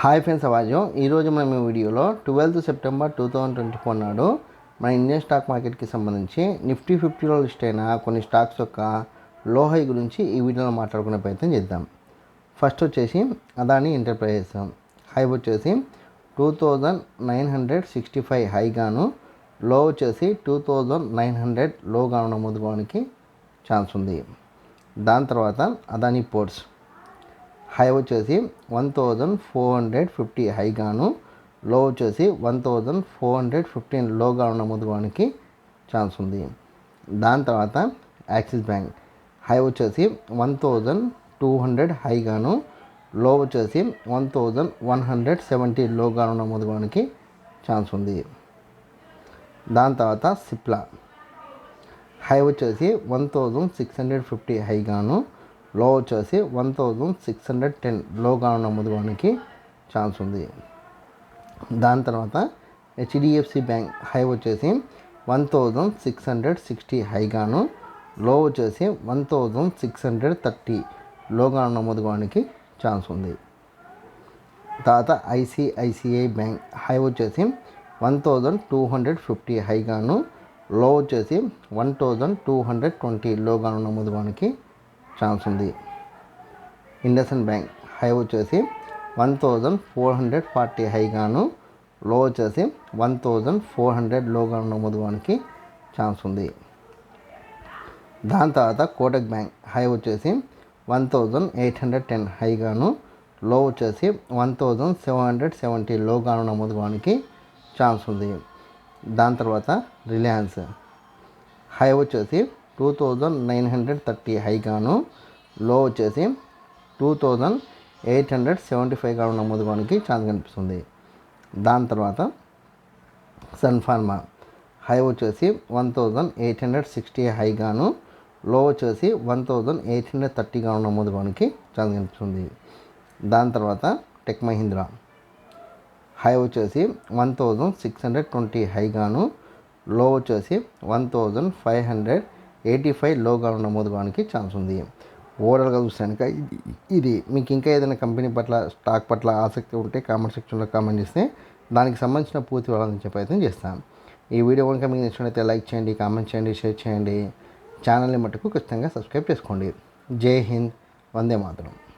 Hi friends అవాజం ఈరోజు మనం ఈ వీడియోలో twelfth September two thousand twenty four నాడు మన ఇండియన్ స్టాక్ మార్కెట్కి సంబంధించి నిఫ్టీ ఫిఫ్టీలో లిస్ట్ అయిన కొన్ని స్టాక్స్ యొక్క లోహై గురించి ఈ వీడియోలో మాట్లాడుకునే ప్రయత్నం చేద్దాం. ఫస్ట్ వచ్చేసి అదాని ఎంటర్ప్రైజెస్ హై వచ్చేసి two thousand nine hundred sixty five హైగాను low వచ్చేసి టూ థౌజండ్ నైన్ హండ్రెడ్ లోగాను నమోదుకోవడానికి ఛాన్స్ ఉంది. దాని తర్వాత అదాని పోర్ట్స్ హై వచ్చేసి one thousand four hundred fifty హైగాను low వచ్చేసి one thousand four hundred fifteen లోగా నమోదుకోవడానికి ఛాన్స్ ఉంది. దాని తర్వాత యాక్సిస్ బ్యాంక్ హై వచ్చేసి వన్ థౌజండ్ టూ హండ్రెడ్ హైగాను లో వచ్చేసి one thousand one hundred seventy లోగా నమోదుకోవడానికి ఛాన్స్ ఉంది. దాని తర్వాత సిప్లా హై వచ్చేసి one thousand six hundred fifty హైగాను low వచ్చేసి one thousand six hundred ten లోగా నమోదుకోవడానికి ఛాన్స్ ఉంది. దాని తర్వాత హెచ్డిఎఫ్సి బ్యాంక్ హై వచ్చేసి one thousand six hundred sixty హైగాను low వచ్చేసి one thousand six hundred thirty లోగా నమోదుకోవడానికి ఛాన్స్ ఉంది. తర్వాత ఐసిఐసిఐ బ్యాంక్ హై వచ్చేసి one thousand two hundred fifty హైగాను low వచ్చేసి one thousand two hundred twenty లోగాను నమోదుకోవడానికి ఛాన్స్ ఉంది. ఇండస్ఇండ్ బ్యాంక్ హై వచ్చేసి one thousand four hundred forty హైగాను low వచ్చేసి వన్ థౌజండ్ ఫోర్ హండ్రెడ్ లోగాను నమోదుకోవడానికి ఛాన్స్ ఉంది. దాని తర్వాత కోటక్ బ్యాంక్ హై వచ్చేసి one thousand eight hundred ten హైగాను low వచ్చేసి one thousand seven hundred seventy లోగాను నమోదుకోవడానికి ఛాన్స్ ఉంది. దాని తర్వాత రిలయన్స్ హై వచ్చేసి two thousand nine hundred thirty హైగాను. Low వచ్చేసి two thousand eight hundred seventy five గాను నమోదుకోవడానికి ఛాన్స్ కనిపిస్తుంది. దాని తర్వాత సన్ ఫార్మా. హై వచ్చేసి one thousand eight hundred sixty హైగాను. Low వచ్చేసి వన్ థౌజండ్ ఎయిట్ హండ్రెడ్ థర్టీగా నమోదుకోవడానికి ఛాన్స్ కనిపిస్తుంది. దాని తర్వాత టెక్ మహీంద్రా. హై వచ్చేసి one thousand six hundred twenty హైగాను. Low వచ్చేసి one thousand five hundred eighty five లోగా నమోదుకోవడానికి ఛాన్స్ ఉంది. ఓవరాల్గా చూసానుక ఇది మీకు ఇంకా ఏదైనా కంపెనీ పట్ల స్టాక్ పట్ల ఆసక్తి ఉంటే కామెంట్ సెక్షన్లో కామెంట్ చేస్తే దానికి సంబంధించిన పూర్తి వివరాలు ప్రయత్నం చేస్తాను ఈ వీడియో కనుక మీకు నచ్చినట్లయితే లైక్ చేయండి కామెంట్ చేయండి షేర్ చేయండి. ఛానల్ని మటుకు ఖచ్చితంగా సబ్స్క్రైబ్ చేసుకోండి. జై హింద్ వందే మాతరం.